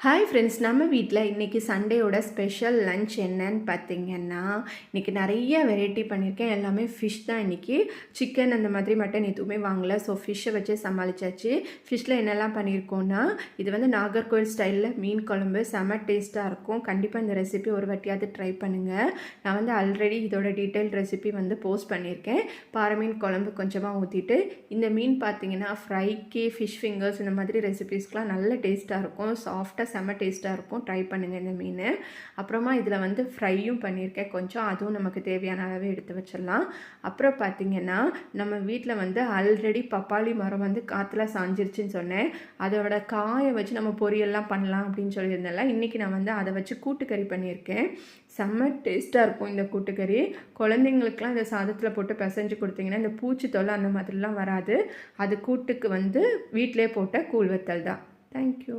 Hi friends நம்ம வீட்டில் இன்றைக்கி சண்டேயோட ஸ்பெஷல் லன்ச் என்னன்னு பார்த்தீங்கன்னா இன்றைக்கி நிறைய வெரைட்டி பண்ணியிருக்கேன் எல்லாமே ஃபிஷ் தான் இன்றைக்கி சிக்கன் அந்த மாதிரி மட்டன் எதுவுமே வாங்கல. ஸோ ஃபிஷ்ஷை வச்சு சமாளிச்சாச்சு. ஃபிஷ்ஷில் என்னெல்லாம் பண்ணியிருக்கோன்னா இது வந்து நாகர்கோவில் ஸ்டைலில் மீன் குழம்பு. செம டேஸ்ட்டாக இருக்கும். கண்டிப்பாக இந்த ரெசிபி ஒரு வாட்டியாவது ட்ரை பண்ணுங்கள் நான் வந்து ஆல்ரெடி இதோட டீட்டெயில் ரெசிபி வந்து போஸ்ட் பண்ணியிருக்கேன் பாறை மீன் குழம்பு கொஞ்சமாக ஊற்றிட்டு இந்த மீன் பார்த்தீங்கன்னா ஃப்ரைக்கு ஃபிஷ் ஃபிங்கர்ஸ் இந்த மாதிரி ரெசிபீஸ்க்கெலாம் நல்ல டேஸ்ட்டாக இருக்கும். சாஃப்டாக செம்ம டேஸ்ட்டாக இருக்கும். ட்ரை பண்ணுங்கள் இந்த மீன். அப்புறமா இதில் வந்து ஃப்ரையும் பண்ணியிருக்கேன் கொஞ்சம் அதுவும் நமக்கு தேவையான அளவு எடுத்து வச்சிடலாம். அப்புறம் பார்த்திங்கன்னா நம்ம வீட்டில் வந்து ஆல்ரெடி பப்பாளி மரம் வந்து காற்றுல சாஞ்சிருச்சுன்னு சொன்னேன். அதோட காயை வச்சு நம்ம பொரியல்லாம் பண்ணலாம் அப்படின்னு சொல்லியிருந்தேன்ல. இன்றைக்கி நான் வந்து அதை வச்சு கூட்டுக்கறி பண்ணியிருக்கேன். செம்ம டேஸ்ட்டாக இருக்கும் இந்த கூட்டுக்கறி. குழந்தைங்களுக்குலாம் இந்த சாதத்தில் போட்டு பிசைஞ்சு கொடுத்தீங்கன்னா இந்த பூச்சி தொல்லை அந்த மாதிரிலாம் வராது. அது கூட்டுக்கு வந்து வீட்டிலே போட்ட கூழ் வத்தல் தான். தேங்க்யூ